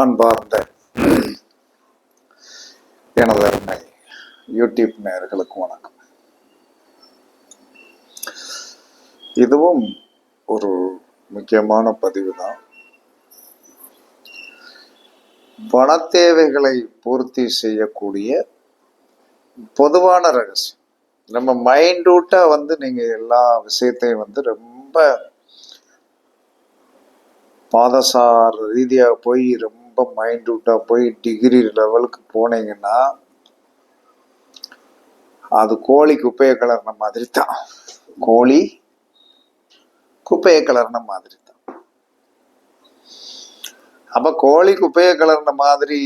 அன்பார்ந்த எனது அருமை யூடியூப் நேயர்களுக்கு வணக்கம். இதுவும் ஒரு முக்கியமான பதிவு தான் பண தேவைகளை பூர்த்தி செய்யக்கூடிய பொதுவான ரகசியம். நம்ம மைண்டூட்டா வந்து நீங்க எல்லா விஷயத்தையும் வந்து ரொம்ப பாதசார் ரீதியாக போய் ரொம்ப ரொம்ப மைண்ட்யூட்டாக போய் டிகிரி லெவலுக்கு போனீங்கன்னா அது கோழி குப்பையை கலர்ன மாதிரி தான் கோழி குப்பையை கலர்ன மாதிரி தான் அப்ப கோழி குப்பையை கலர்ன மாதிரி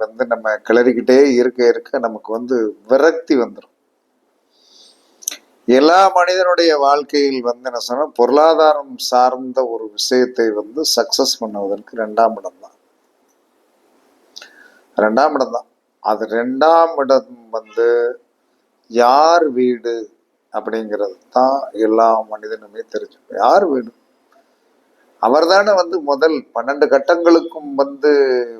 வந்து நம்ம கிளறிக்கிட்டே இருக்க இருக்க நமக்கு வந்து விரக்தி வந்துடும் எல்லா மனிதனுடைய வாழ்க்கையில் வந்து என்ன சொன்னா பொருளாதாரம் சார்ந்த ஒரு விஷயத்தை வந்து சக்சஸ் பண்ணுவதற்கு ரெண்டாம் இடம் தான். ரெண்டாம் இடம் தான். அது ரெண்டாம் இடம் வந்து யார் வீடு அப்படிங்கிறது தான் எல்லா மனிதனுமே தெரிஞ்சுக்கணும் யார் வீடு? அவர் தானே வந்து முதல் பன்னெண்டு கட்டங்களுக்கும் வந்து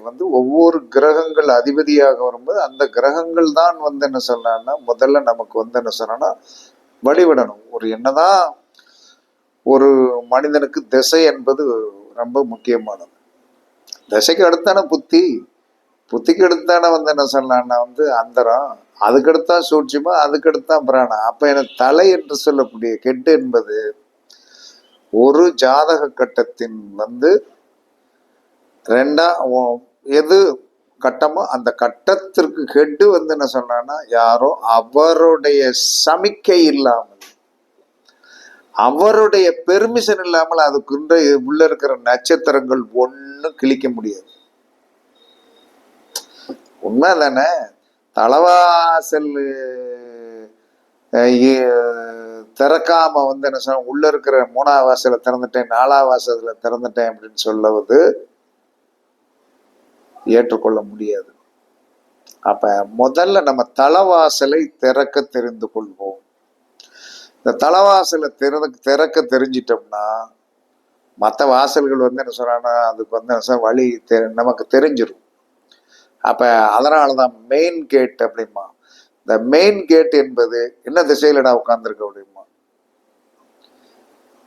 வந்து ஒவ்வொரு கிரகங்கள் அதிபதியாக வரும்போது அந்த கிரகங்கள் தான் வந்து என்ன சொன்னான்னா முதல்ல நமக்கு வந்து என்ன சொல்லணும்னா வழிவிடணும். ஒரு என்னதான் ஒரு மனிதனுக்கு திசை என்பது ரொம்ப முக்கியமானது. திசைக்கு அடுத்தான புத்தி புத்திக்கெடுத்தானே வந்து என்ன சொல்லலாம்னா வந்து அந்தரம் அதுக்கடுத்தான் சூட்சிமா அதுக்கடுத்தான் பிராணம் அப்போ எனக்கு தலை என்று சொல்லக்கூடிய கெட்டு என்பது ஒரு ஜாதக கட்டத்தின் வந்து ரெண்டா ஓ- எது கட்டமோ அந்த கட்டத்திற்கு ஹெட்டு வந்து என்ன சொன்னான்னா யாரோ அவருடைய சமிக்கை இல்லாமல் அவருடைய பெர்மிஷன் இல்லாமல் அதுக்குன்ற உள்ள இருக்கிற நட்சத்திரங்கள் ஒண்ணும் கிழிக்க முடியாது. உண்மைதானே தலவாசல் தலைவாசல் திறக்காம வந்து என்ன சொன்ன உள்ள இருக்கிற மூணாவது வாசலை திறந்துட்டேன் நாலாவது வாசல திறந்துட்டேன் அப்படின்னு சொல்லுவது ஏற்றுக்கொள்ள முடியாது. அப்ப முதல்ல நம்ம தலைவாசலை திறக்க தெரிந்து கொள்வோம். இந்த தலைவாசலை திறந்து திறக்க தெரிஞ்சிட்டோம்னா மற்ற வாசல்கள் வந்து என்ன சொல்றாங்கன்னா அதுக்கு வந்து என்ன வழி தெ- நமக்கு தெரிஞ்சிடும் அப்ப அதனாலதான் மெயின் கேட் அப்படிமா. இந்த மெயின் கேட் என்பது என்ன திசையிலடா உட்கார்ந்துருக்க அப்படிமா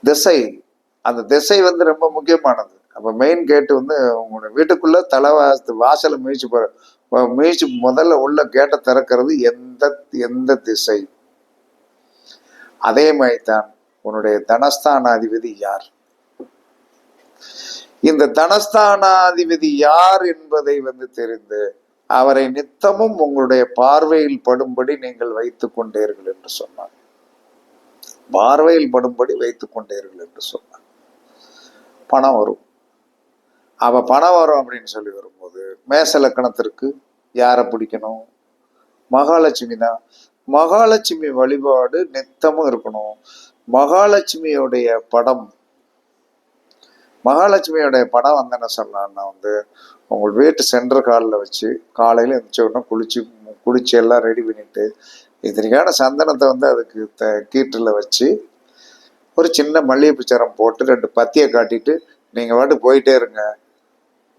திசை. அந்த திசை வந்து ரொம்ப முக்கியமானது. அப்ப மெயின் கேட்டு வந்து உங்களுடைய வீட்டுக்குள்ள தலைவாசத்து வாசலை முயற்சி போற முயற்சி முதல்ல உள்ள கேட்டை திறக்கிறது எந்த எந்த திசை? அதே மாதிரி தான் உன்னுடைய தனஸ்தானாதிபதி யார்? இந்த தனஸ்தானாதிபதி யார் என்பதை வந்து தெரிந்து அவரை நித்தமும் உங்களுடைய பார்வையில் படும்படி நீங்கள் வைத்துக் கொண்டீர்கள் என்று சொன்னார். பார்வையில் படும்படி வைத்துக் கொண்டீர்கள் என்று சொன்னார். பணம் வரும். அவ பணம் வரும் அப்படின்னு சொல்லி வரும்போது மேச லக்கணத்திற்கு யாரை பிடிக்கணும்? மகாலட்சுமி தான். மகாலட்சுமி வழிபாடு நித்தமும் இருக்கணும். மகாலட்சுமியுடைய படம் மகாலட்சுமியோடைய படம் வந்து என்ன சொல்லலாம்னா வந்து உங்கள் வீட்டு சென்டர் காலில் வச்சு காலையில் எழுந்திரிச்ச உடனே குளிச்சு குளிச்சு எல்லாம் ரெடி பண்ணிட்டு இதற்கான சந்தனத்தை வந்து அதுக்கு த கீற்றில் வச்சு ஒரு சின்ன மல்லிகைப்பூ சரம் போட்டு ரெண்டு பத்தியை காட்டிட்டு நீங்கள் பாட்டு போயிட்டே இருங்க.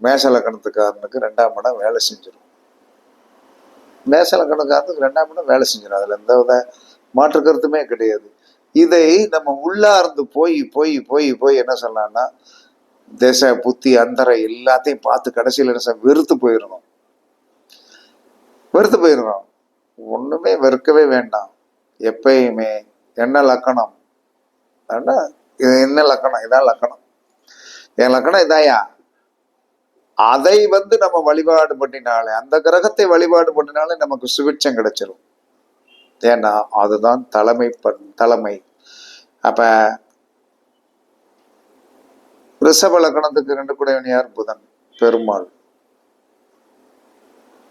மேசலக்கணத்துக்காரனுக்கு ரெண்டாம் இடம் வேலை செஞ்சிடும் மேசலக்கணக்காரனுக்கு ரெண்டாம் இடம் வேலை செஞ்சிடும் அதில் எந்த வித மாற்று கருத்துமே கிடையாது. இதை நம்ம உள்ளார்ந்து போய் போய் போய் போய் என்ன சொல்லலாம்னா திசை புத்தி அந்தரை எல்லாத்தையும் பார்த்து கடைசியில் என்ன வெறுத்து போயிடணும். வெறுத்து போயிடணும். ஒண்ணுமே வெறுக்கவே வேண்டாம். எப்பயுமே என்ன லக்கணம்? இது என்ன லக்கணம்? இதான் லக்கணம். என் லக்கணம் இதாயா? அதை வந்து நம்ம வழிபாடு பண்ணினாலே அந்த கிரகத்தை வழிபாடு பண்ணினாலே நமக்கு சுபிட்சம் கிடைச்சிரும். ஏன்னா அதுதான் தலைமை பண் தலைமை. அப்ப ரிஷப லக்கணத்துக்கு ரெண்டு குடையவனியார் புதன். பெருமாள்.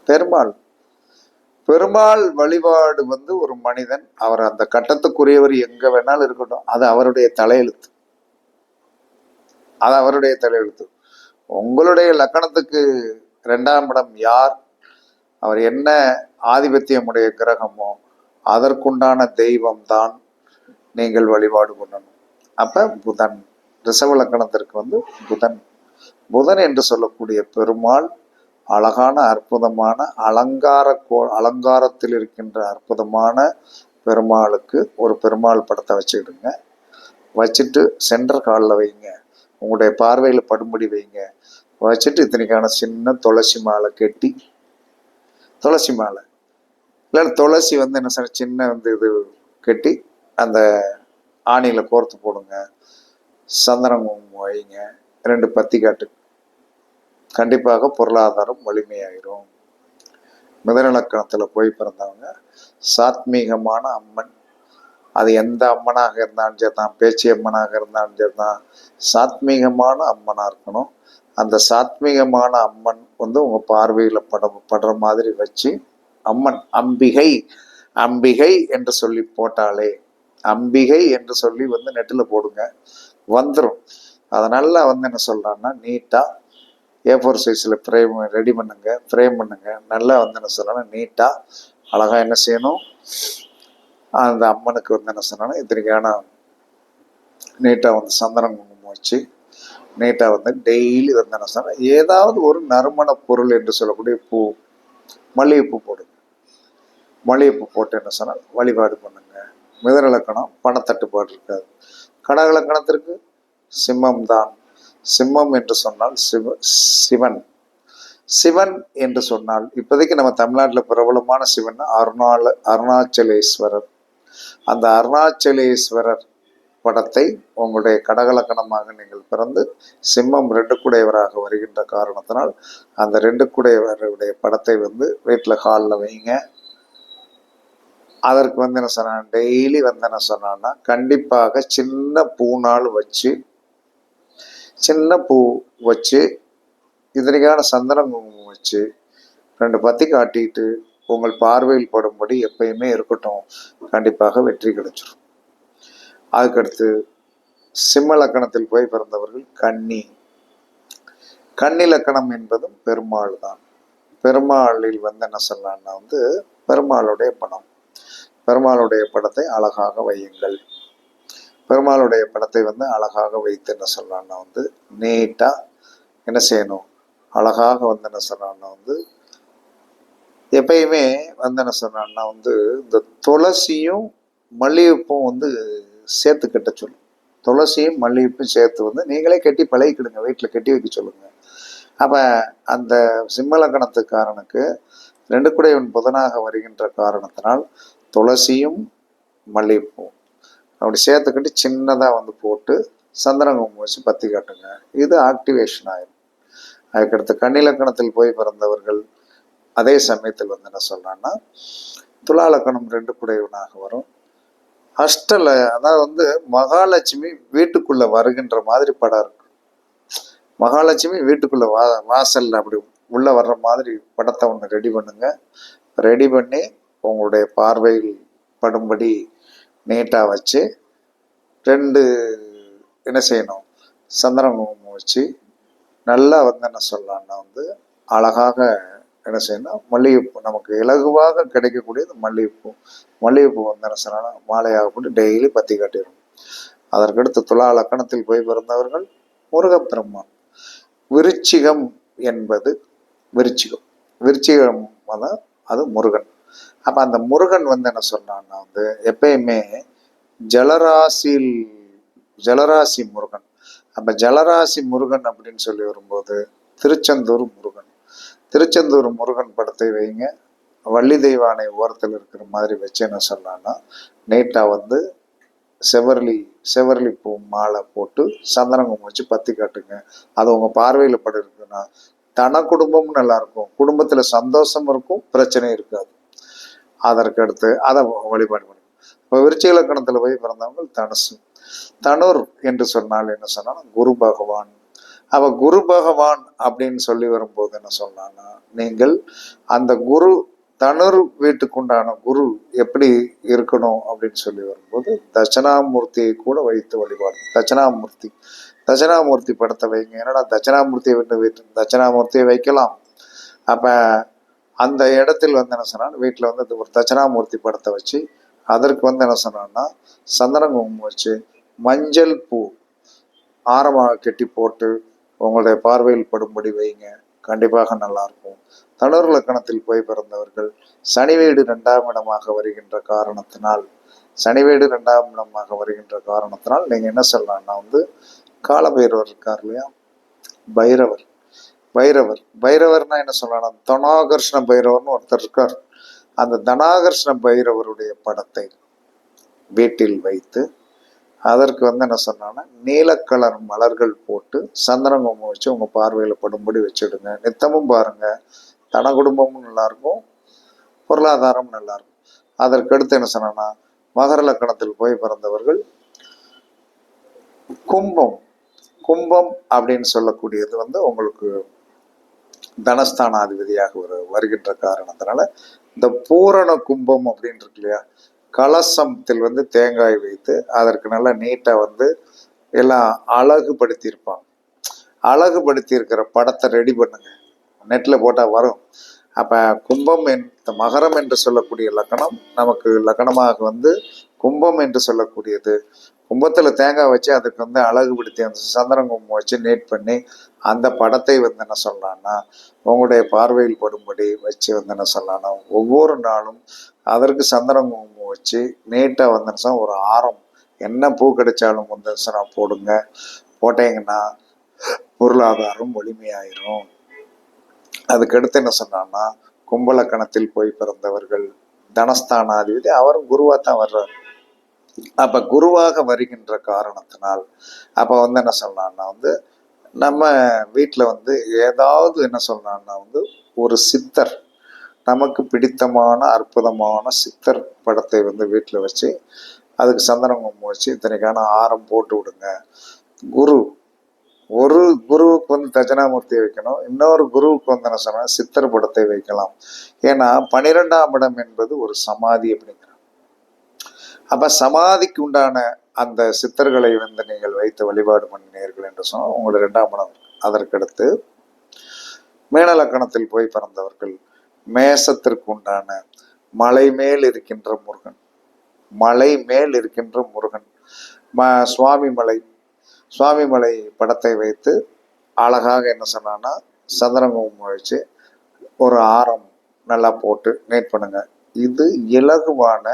பெருமாள். பெருமாள் வழிபாடு வந்து ஒரு மனிதன். அவர் அந்த கட்டத்துக்குரியவர் எங்க வேணாலும் இருக்கட்டும். அது அவருடைய தலையெழுத்து. அது அவருடைய தலையெழுத்து. உங்களுடைய லக்கணத்துக்கு ரெண்டாம் இடம் யார்? அவர் என்ன ஆதிபத்தியமுடைய கிரகமோ அதற்குண்டான தெய்வம் தான் நீங்கள் வழிபாடு பண்ணணும். அப்ப புதன். ரிசவலக்கணத்திற்கு வந்து புதன். புதன் என்று சொல்லக்கூடிய பெருமாள் அழகான அற்புதமான அலங்கார கோ அலங்காரத்தில் இருக்கின்ற அற்புதமான பெருமாளுக்கு ஒரு பெருமாள் படத்தை வச்சுக்கிடுங்க. வச்சுட்டு சென்டர் காலில் வைங்க. உங்களுடைய பார்வையில் படும்படி வைங்க. வச்சுட்டு இத்தனைக்கான சின்ன துளசி மாலை கட்டி துளசி மாலை. இல்லை துளசி வந்து என்ன சார் சின்ன வந்து இது கட்டி அந்த ஆணியில் கோர்த்து போடுங்க. சந்தனமும் வைங்க. ரெண்டு பத்தி காட்டு கண்டிப்பாக பொருளாதாரம் வலிமையாயிரும். மிதநிலக்கணத்தில் போய் பிறந்தவங்க சாத்மீகமான அம்மன். அது எந்த அம்மனாக இருந்தாலும் சரி தான் பேச்சு அம்மனாக இருந்தாலும் சரி தான் சாத்மீகமான அம்மனாக இருக்கணும். அந்த சாத்மீகமான அம்மன் வந்து உங்கள் பார்வையில் பட படுற மாதிரி வச்சு அம்மன் அம்பிகை அம்பிகை என்று சொல்லி போட்டாலே அம்பிகை என்று சொல்லி வந்து நெட்டில் போடுங்க. வந்துடும் அதை நல்லா வந்து என்ன சொல்கிறேன்னா நீட்டாக ஏ ஃபோர் சைஸில் ஃப்ரேம் ரெடி பண்ணுங்க ஃப்ரேம் பண்ணுங்க. நல்லா வந்து என்ன சொல்லணும் நீட்டாக அழகாக என்ன செய்யணும்? அந்த அம்மனுக்கு வந்து என்ன சொன்னா இத்தனைக்கான நீட்டாக வந்து சந்தனம் குங்குமம் வச்சு நீட்டாக வந்து டெய்லி வந்து என்ன சொன்னால் ஏதாவது ஒரு நறுமண பொருள் என்று சொல்லக்கூடிய பூ மல்லிகைப்பூ போடுங்க. மல்லிகைப்பூ போட்டு என்ன சொன்னால் வழிபாடு பண்ணுங்க. மிதரலக்கணம் பணத்தட்டுப்பாடு இருக்காது. கடகலக்கணத்திற்கு சிம்மம் தான் சிம்மம் என்று சொன்னால் சிவ சிவன். சிவன் என்று சொன்னால் இப்போதைக்கு நம்ம தமிழ்நாட்டில் பிரபலமான சிவன் அருணால அருணாச்சலேஸ்வரர். அந்த அருணாச்சலேஸ்வரர் படத்தை உங்களுடைய கடகலக்கணமாக நீங்கள் பிறந்து சிம்மம் ரெண்டு குடையவராக வருகின்ற காரணத்தினால் அந்த ரெண்டு குடையவருடைய படத்தை வந்து வீட்டில் ஹாலில் வைங்க. அதற்கு வந்து என்ன சொன்னான்? டெய்லி வந்து என்ன சொன்னான்னா கண்டிப்பாக சின்ன பூனால் வச்சு சின்ன பூ வச்சு இதனைக்கான சந்தன குங்குமம் வச்சு ரெண்டு பத்தி காட்டிட்டு உங்கள் பார்வையில் படும்படி எப்பயுமே இருக்கட்டும். கண்டிப்பாக வெற்றி கிடைச்சிடும் அதுக்கடுத்து சிம்ம லக்கணத்தில் போய் பிறந்தவர்கள் கன்னி. கன்னி லக்கணம் என்பதும் பெருமாள் தான். பெருமாளில் வந்து என்ன சொல்லலாம்னா வந்து பெருமாளுடைய பணம். பெருமாளுடைய படத்தை அழகாக வையுங்கள். பெருமாளுடைய படத்தை வந்து அழகாக வைத்து என்ன சொல்லலாம்னா வந்து நீட்டாக என்ன செய்யணும்? அழகாக வந்து என்ன சொன்னான்னா வந்து எப்பயுமே வந்து என்ன சொன்னான்னா வந்து இந்த துளசியும் மல்லிகைப்பூம் வந்து சேர்த்து கட்ட சொல்லும் துளசியும் மல்லிகைப்பும் சேர்த்து வந்து நீங்களே கட்டி பழகிக்கிடுங்க வீட்டில் கட்டி வைக்க சொல்லுங்க. அப்போ அந்த சிம்மலக்கணத்துக்காரனுக்கு ரெண்டு குடையவன் புதனாக வருகின்ற காரணத்தினால் துளசியும் மல்லிகைப்பூவும். அப்படி சேர்த்துக்கிட்டு சின்னதாக வந்து போட்டு சந்திரன் குங்குமம் வச்சு பற்றி காட்டுங்க. இது ஆக்டிவேஷன் ஆயிடும் அதுக்கடுத்து கன்னிலக்கணத்தில் போய் பிறந்தவர்கள் அதே சமயத்தில் வந்து என்ன சொல்கிறான்னா துலாலக்கணம் ரெண்டு குடையவனாக வரும். அஷ்டல அதாவது வந்து மகாலட்சுமி வீட்டுக்குள்ளே வருகின்ற மாதிரி படம் இருக்கு. மகாலட்சுமி வீட்டுக்குள்ளே வா வாசலில் அப்படி உள்ளே வர்ற மாதிரி படத்தை ஒன்று ரெடி பண்ணுங்க. ரெடி பண்ணி உங்களுடைய பார்வையில் படும்படி நீட்டாக வச்சு ரெண்டு என்ன செய்யணும்? சந்திரன் வச்சு நல்லா வந்து என்ன சொல்லலாம்னா வந்து அழகாக என்ன செய்யணும் மல்லிகைப்பூ நமக்கு இலகுவாக கிடைக்கக்கூடியது மல்லிகைப்பூ. மல்லிகைப்பூ வந்து என்ன சொல்லணும் மாலையாக போட்டு டெய்லி பற்றி காட்டிடும். அதற்கடுத்து துலா லக்கணத்தில் போய் பிறந்தவர்கள் முருகப்பெருமான் விருச்சிகம் என்பது விருச்சிகம். விருச்சிகம் அது முருகன். அப்போ அந்த முருகன் வந்து என்ன சொன்னான்னா வந்து எப்பயுமே ஜலராசியில் ஜலராசி முருகன். அப்போ ஜலராசி முருகன் அப்படின்னு சொல்லி வரும்போது திருச்செந்தூர் முருகன். திருச்செந்தூர் முருகன் படத்தை வைங்க. வள்ளி தெய்வானை ஓரத்தில் இருக்கிற மாதிரி வச்சு என்ன சொன்னான்னா நீட்டாக வந்து செவர்லி செவர்லி பூ மாலை போட்டு சந்தனங்கம் வச்சு பத்தி காட்டுங்க. அது உங்கள் பார்வையில் படம் இருக்குன்னா தன குடும்பமும் நல்லா இருக்கும். குடும்பத்தில் சந்தோஷம் இருக்கும் பிரச்சனை இருக்காது. அதற்கு அடுத்து அதை வழிபாடு பண்ணுங்க இப்போ விருச்சிக லக்கணத்தில் போய் பிறந்தவங்க தனுசு. தனுர் என்று சொன்னால் என்ன சொன்னால் குரு பகவான். அவ குரு பகவான் அப்படின்னு சொல்லி வரும்போது என்ன சொன்னான்னா நீங்கள் அந்த குரு தனுர் வீட்டுக்குண்டான குரு எப்படி இருக்கணும் அப்படின்னு சொல்லி வரும்போது தட்சணாமூர்த்தியை கூட வைத்து வழிபாடு. தட்சணாமூர்த்தி. தட்சணாமூர்த்தி படத்தை வைங்க. என்னடா தட்சணாமூர்த்தியை விட்டு வீட்டு தட்சணாமூர்த்தியை வைக்கலாம். அப்போ அந்த இடத்தில் வந்து என்ன சொன்னால் வீட்டில் வந்து ஒரு தட்சணாமூர்த்தி படத்தை வச்சு அதற்கு வந்து என்ன சொன்னான்னா சந்தன குங்குமம் வச்சு மஞ்சள் பூ ஆரமாக கட்டி போட்டு உங்களுடைய பார்வையில் படும்படி வைங்க. கண்டிப்பாக நல்லாயிருக்கும் தனுர் லக்கணத்தில் போய் பிறந்தவர்கள் சனி வீடு ரெண்டாம் இடமாக வருகின்ற காரணத்தினால் சனி வீடு ரெண்டாம் இடமாக வருகின்ற காரணத்தினால் நீங்கள் என்ன சொல்லலாம்னா வந்து காலபைரவர் இருக்கார் இல்லையா? பைரவர். பைரவர். பைரவர்னா என்ன சொல்லலாம் தனாகர்ஷ்ண பைரவர்னு ஒருத்தர் இருக்கார். அந்த தனாகர்ஷ்ண பைரவருடைய படத்தை வீட்டில் வைத்து அதற்கு வந்து என்ன சொன்னான்னா நீலக்கலர் மலர்கள் போட்டு சந்திரகுமம் வச்சு உங்க பார்வையில படும்படி வச்சுடுங்க. நித்தமும் பாருங்க. தன குடும்பமும் நல்லா இருக்கும் பொருளாதாரம் நல்லா இருக்கும் அதற்கடுத்து என்ன சொன்னா மகர லக்கணத்தில் போய் பிறந்தவர்கள் கும்பம். கும்பம் அப்படின்னு சொல்லக்கூடியது வந்து உங்களுக்கு தனஸ்தானாதிபதியாக வரு வருகின்ற காரணத்தினால இந்த பூரண கும்பம் அப்படின்னு இருக்கு இல்லையா? கலசத்தில் வந்து தேங்காய் வைத்து அதற்கு நல்லா நீட்டாக வந்து எல்லாம் அழகுபடுத்தியிருப்பாங்க. அழகுபடுத்தி இருக்கிற படத்தை ரெடி பண்ணுங்க. நெட்டில் போட்டால் வரும். அப்போ கும்பம் என் மகரம் என்று சொல்லக்கூடிய லக்கணம் நமக்கு லக்கணமாக வந்து கும்பம் என்று சொல்லக்கூடியது. கும்பத்தில் தேங்காய் வச்சு அதுக்கு வந்து அழகுபடுத்தி அந்த சந்திரன் கும்பம் வச்சு நேட் பண்ணி அந்த படத்தை வந்து என்ன சொல்லலாம்னா உங்களுடைய பார்வையில் படும்படி வச்சு வந்து என்ன சொல்லலாம்னா ஒவ்வொரு நாளும் அதற்கு சந்திரன் குங்குமம் வச்சு நீட்டாக வந்து ஒரு ஆரம் என்ன பூ கிடைச்சாலும் வந்து நான் போடுங்க. போட்டீங்கன்னா பொருளாதாரம் வலிமையாயிரும். அதுக்கடுத்து என்ன சொன்னான்னா கும்பலக்கணத்தில் போய் பிறந்தவர்கள் தனஸ்தானாதிபதி அவரும் குருவாக தான் வர்றார். அப்ப குருவாக வருகின்ற காரணத்தினால் அப்ப வந்து என்ன சொல்லலாம்னா வந்து நம்ம வீட்டில் வந்து ஏதாவது என்ன சொல்லலாம்னா வந்து ஒரு சித்தர் நமக்கு பிடித்தமான அற்புதமான சித்தர் படத்தை வந்து வீட்டில் வச்சு அதுக்கு சந்தனம் குங்குமம் வச்சு இத்தனைக்கான ஆரம் போட்டு விடுங்க. குரு ஒரு குருவுக்கு வந்து தட்சணாமூர்த்தி வைக்கணும் இன்னொரு குருவுக்கு வந்து என்ன சொன்னால் சித்தர் படத்தை வைக்கலாம். ஏன்னா பனிரெண்டாம் இடம் என்பது ஒரு சமாதி அப்படிங்கிற அப்ப சமாதிக்கு உண்டான அந்த சித்தர்களை வந்து நீங்கள் வைத்து வழிபாடு பண்ணினீர்கள் என்று சொன்னால் உங்களுடைய இரண்டாம் மனம் அதற்கடுத்து மேனலக்கணத்தில் போய் பிறந்தவர்கள் மேசத்திற்கு உண்டான மலை மேல் இருக்கின்ற முருகன் மலை மேல் இருக்கின்ற முருகன் ம சுவாமி மலை சுவாமி மலை படத்தை வைத்து அழகாக என்ன சொன்னான்னா சந்திரகுமம் வச்சு ஒரு ஆரம் நல்லா போட்டு நேட் பண்ணுங்க. இது இலகுவான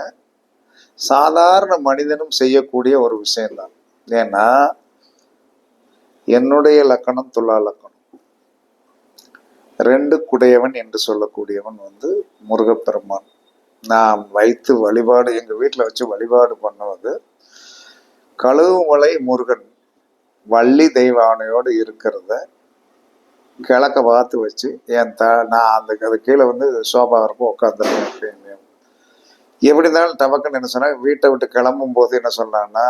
சாதாரண மனிதனும் செய்யக்கூடிய ஒரு விஷயம்தான். ஏன்னா என்னுடைய லக்கணம் துலா லக்கணம். ரெண்டு குடையவன் என்று சொல்லக்கூடியவன் வந்து முருகப்பெருமான். நான் வைத்து வழிபாடு எங்கள் வீட்டில் வச்சு வழிபாடு பண்ணுவது கழுவுமலை முருகன் வள்ளி தெய்வானையோடு இருக்கிறத கிழக்க பார்த்து வச்சு என் த நான் அந்த அது கீழே வந்து சோபா இருக்கும் உட்காந்துருக்கேன் அப்படின்னு எப்படி இருந்தாலும் டபக்குன்னு என்ன சொன்னா வீட்டை விட்டு கிளம்பும் போது என்ன சொன்னான்னா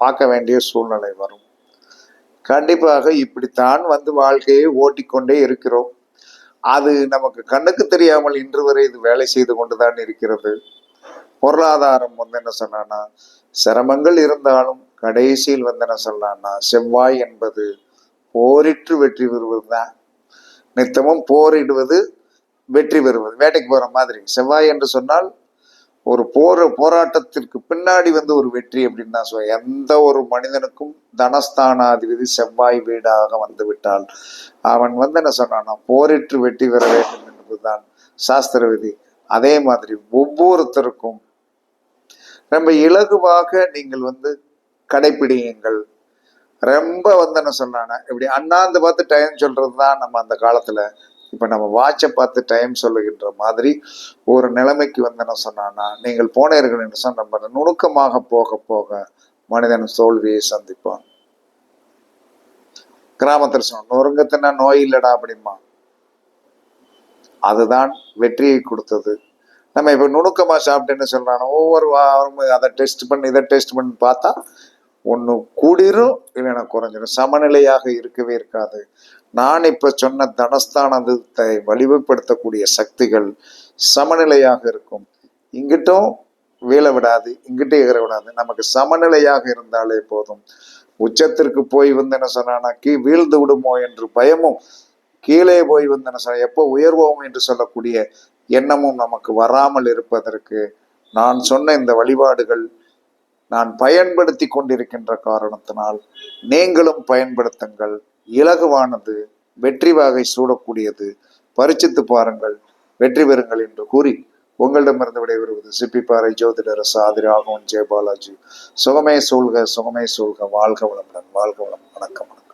பார்க்க வேண்டிய சூழ்நிலை வரும். கண்டிப்பாக இப்படித்தான் வந்து வாழ்க்கையை ஓட்டிக்கொண்டே இருக்கிறோம். அது நமக்கு கண்ணுக்கு தெரியாமல் இன்று வரை இது வேலை செய்து கொண்டுதான் இருக்கிறது. பொருளாதாரம் வந்து என்ன சொன்னான்னா சிரமங்கள் இருந்தாலும் கடைசியில் வந்து என்ன சொல்லலாம்னா செவ்வாய் என்பது போரிட்டு வெற்றி பெறுவது தான். நித்தமும் போரிடுவது வெற்றி பெறுவது. வேட்டைக்கு போகிற மாதிரி. செவ்வாய் என்று சொன்னால் ஒரு போர் போராட்டத்திற்கு பின்னாடி வந்து ஒரு வெற்றி அப்படின்னு தான் எந்த ஒரு மனிதனுக்கும் தனஸ்தானாதிபதி செவ்வாய் வீடாக வந்து விட்டால் அவன் வந்து என்ன சொன்னான்னா போரிட்டு வெற்றி பெற வேண்டும் என்பதுதான் சாஸ்திர விதி அதே மாதிரி ஒவ்வொருத்தருக்கும் ரொம்ப இலகுவாக நீங்கள் வந்து கடைப்பிடியுங்கள். ரொம்ப வந்து என்ன சொன்னானா இப்படி அண்ணாந்து பார்த்து டைம் சொல்றது தான் நம்ம அந்த காலத்துல இப்ப நம்ம வாட்சை பார்த்து டைம் சொல்லுகின்ற மாதிரி ஒரு நிலைமைக்கு வந்தேன்னு சொன்னான்னா நீங்கள் போனீர்கள் என்று சொன்ன நம்ம நுணுக்கமாக போக போக மனிதன் தோல்வியை சந்திப்பான். கிராமத்தில் சொன்ன நொறுங்கத்தினா நோய் இல்லடா அப்படிமா அதுதான் வெற்றியை கொடுத்தது. நம்ம இப்போ நுணுக்கமா சாப்பிட்டேன்னு சொல்கிறானோ ஒவ்வொரு வாரமும் அதை டெஸ்ட் பண்ணி இதை டெஸ்ட் பண்ணி பார்த்தா ஒன்று கூடிரும் இல்லைன்னா குறைஞ்சிரும். சமநிலையாக இருக்கவே இருக்காது. நான் இப்ப சொன்ன தனஸ்தானத்தை வலிமைப்படுத்தக்கூடிய சக்திகள் சமநிலையாக இருக்கும். இங்கிட்டும் வீழ விடாது இங்கிட்டும் எகிற விடாது. நமக்கு சமநிலையாக இருந்தாலே போதும். உச்சத்திற்கு போய் வந்து என்ன சொன்னா கீ வீழ்ந்து விடுமோ என்று பயமும். கீழே போய் வந்து என்ன சொன்ன எப்போ உயர்வோம் என்று சொல்லக்கூடிய எண்ணமும் நமக்கு வராமல் இருப்பதற்கு நான் சொன்ன இந்த வழிபாடுகள் நான் பயன்படுத்தி கொண்டிருக்கின்ற காரணத்தினால் நீங்களும் பயன்படுத்துங்கள். இலகுவானது வெற்றி வாகை சூடக்கூடியது. பரிச்சித்து பாருங்கள் வெற்றி பெறுங்கள் என்று கூறி உங்களிடமிருந்து விடைபெறுவது சிப்பிப்பாறை ஜோதிடர் சாதிரி ராகவன் ஜெயபாலாஜி. சுகமே சூழ்க சுகமே சூழ்க வாழ்க வளமுடன் வாழ்க வளம் வணக்கம் வணக்கம்.